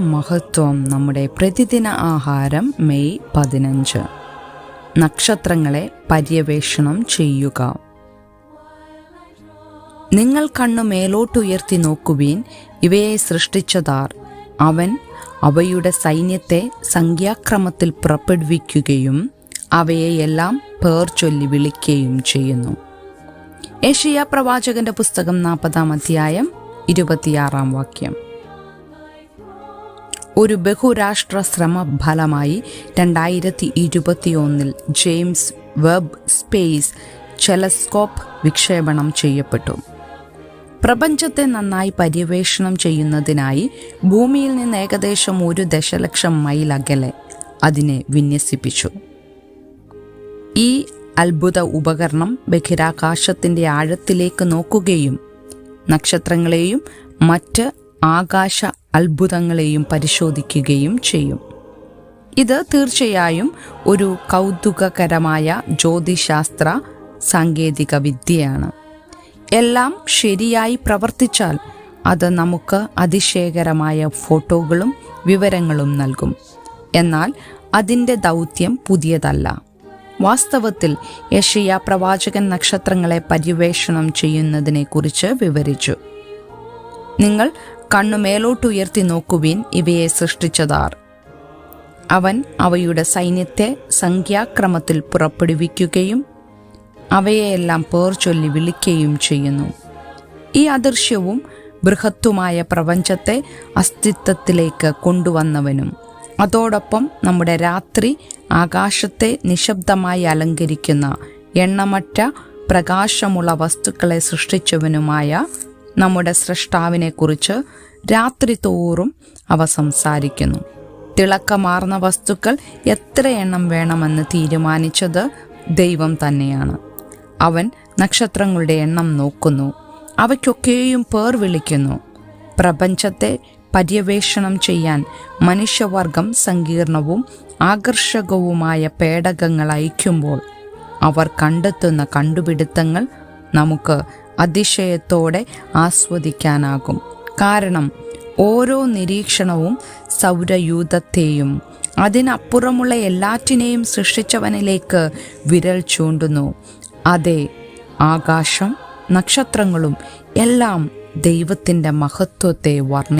മഹത്വം നമ്മുടെ പ്രതിദിന ആഹാരം മെയ് പതിനഞ്ച്. നക്ഷത്രങ്ങളെ പര്യവേഷണം ചെയ്യുക. നിങ്ങൾ കണ്ണു മേലോട്ടുയർത്തി നോക്കുവീൻ ഇവയെ സൃഷ്ടിച്ചതാർ. അവൻ അവയുടെ സൈന്യത്തെ സംഖ്യാക്രമത്തിൽ പുറപ്പെടുവിക്കുകയും അവയെയെല്ലാം പേർ ചൊല്ലി വിളിക്കുകയും ചെയ്യുന്നു. ഏഷ്യ പ്രവാചകന്റെ പുസ്തകം നാൽപ്പതാം അധ്യായം ഇരുപത്തിയാറാം വാക്യം. ഒരു ബഹുരാഷ്ട്ര ശ്രമ ഫലമായി രണ്ടായിരത്തി ഇരുപത്തിയൊന്നിൽ ജെയിംസ് വെബ് സ്പേസ് ടെലസ്കോപ്പ് വിക്ഷേപണം ചെയ്യപ്പെട്ടു. പ്രപഞ്ചത്തെ നന്നായി പര്യവേഷണം ചെയ്യുന്നതിനായി ഭൂമിയിൽ നിന്ന് ഏകദേശം ഒരു ദശലക്ഷം മൈൽ അകലെ അതിനെ വിന്യസിപ്പിച്ചു. ഈ അത്ഭുത ഉപകരണം ബഹിരാകാശത്തിന്റെ ആഴത്തിലേക്ക് നോക്കുകയും നക്ഷത്രങ്ങളെയും മറ്റ് ആകാശ അത്ഭുതങ്ങളെയും പരിശോധിക്കുകയും ചെയ്യും. ഇത് തീർച്ചയായും ഒരു കൗതുകകരമായ ജ്യോതിശാസ്ത്ര സാങ്കേതിക വിദ്യയാണ് എല്ലാം ശരിയായി പ്രവർത്തിച്ചാൽ അത് നമുക്ക് അതിശയകരമായ ഫോട്ടോകളും വിവരങ്ങളും നൽകും. എന്നാൽ അതിന്റെ ദൗത്യം പുതിയതല്ല. വാസ്തവത്തിൽ യഷയ പ്രവാചകൻ നക്ഷത്രങ്ങളെ പര്യവേഷണം ചെയ്യുന്നതിനെക്കുറിച്ച് വിവരിച്ചു. നിങ്ങൾ കണ്ണു മേലോട്ടുയർത്തി നോക്കുവിൻ ഇവയെ സൃഷ്ടിച്ചതാർ. അവൻ അവയുടെ സൈന്യത്തെ സംഖ്യാക്രമത്തിൽ പുറപ്പെടുവിക്കുകയും അവയെയെല്ലാം പേർ ചൊല്ലി വിളിക്കുകയും ചെയ്യുന്നു. ഈ അദൃശ്യവും ബൃഹത്തുമായ പ്രപഞ്ചത്തെ അസ്തിത്വത്തിലേക്ക് കൊണ്ടുവന്നവനും അതോടൊപ്പം നമ്മുടെ രാത്രി ആകാശത്തെ നിശബ്ദമായി അലങ്കരിക്കുന്ന എണ്ണമറ്റ പ്രകാശമുള്ള വസ്തുക്കളെ സൃഷ്ടിച്ചവനുമായ നമ്മുടെ സൃഷ്ടാവിനെക്കുറിച്ച് രാത്രി തോറും അവ സംസാരിക്കുന്നു. തിളക്കമാർന്ന വസ്തുക്കൾ എത്ര എണ്ണം വേണമെന്ന് തീരുമാനിച്ചത് ദൈവം തന്നെയാണ്. അവൻ നക്ഷത്രങ്ങളുടെ എണ്ണം നോക്കുന്നു. അവയ്ക്കൊക്കെയും പേർ വിളിക്കുന്നു. പ്രപഞ്ചത്തെ പര്യവേഷണം ചെയ്യാൻ മനുഷ്യവർഗം സങ്കീർണവും ആകർഷകവുമായ പേടകങ്ങൾ അയക്കുമ്പോൾ അവർ കണ്ടെത്തുന്ന കണ്ടുപിടുത്തങ്ങൾ നമുക്ക് അതിശയത്തോടെ ആസ്വദിക്കാനാകും. കാരണം ഓരോ നിരീക്ഷണവും സൗരയൂഥത്തെയും അതിനപ്പുറമുള്ള എല്ലാറ്റിനെയും സൃഷ്ടിച്ചവനിലേക്ക് വിരൽ ചൂണ്ടുന്നു. അതെ ആകാശം നക്ഷത്രങ്ങളും എല്ലാം ദൈവത്തിന്റെ മഹത്വത്തെ വർണ